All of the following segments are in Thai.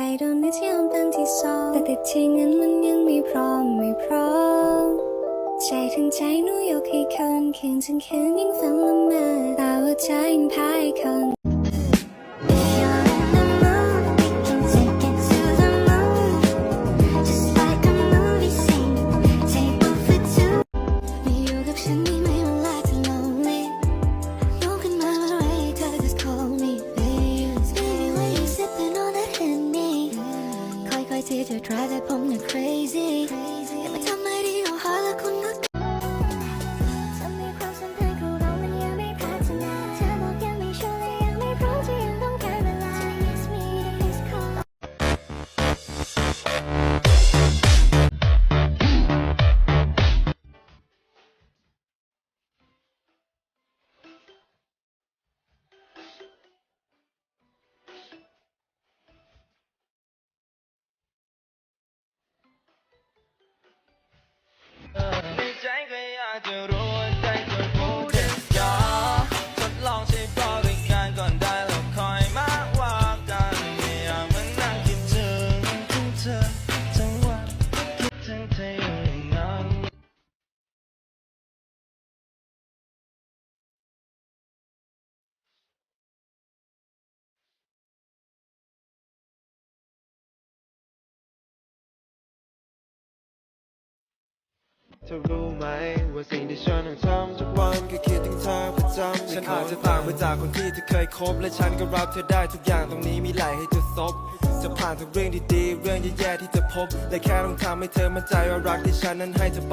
ใจโดนในที่ยอมตั้งที่สองแต่ติดที่นั้นมันยังไม่พร้อมไม่พร้อมใจถึงใจนูยกให้คนเคียงฉันคืยิ่งฝันละเมอตาว่าใจยิ่พายคน to try that pump, you're crazy. ธอรู้ไหมว่าสิ่งที่ฉันต้องทำทุกวันก็คิดถึงเธอประจำฉันอาจจะต่างไปจากคนที่เธอเคยคบ และฉันก็รับเธอได้ทุกอย่างตรงนี้มีไหลให้เธอซบจะผ่านทุกเรื่องดีๆ เรื่องแย่ๆที่จะพบ และแค่ต้องทำให้เธอมั่นใจว่ารักที่ฉันนั้นให้เธอไป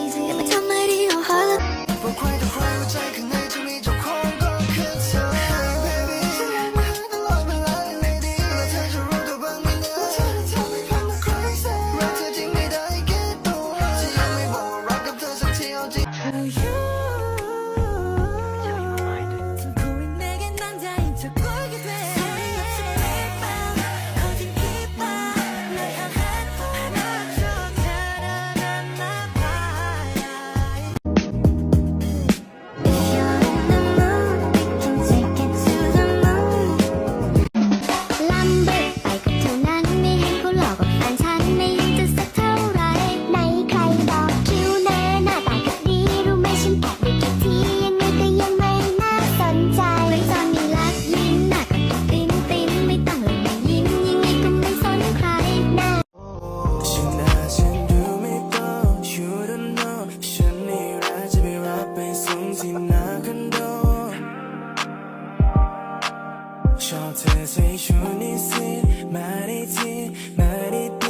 Je t'ai dit, je n'y suis, m'arrête-il, m'arrête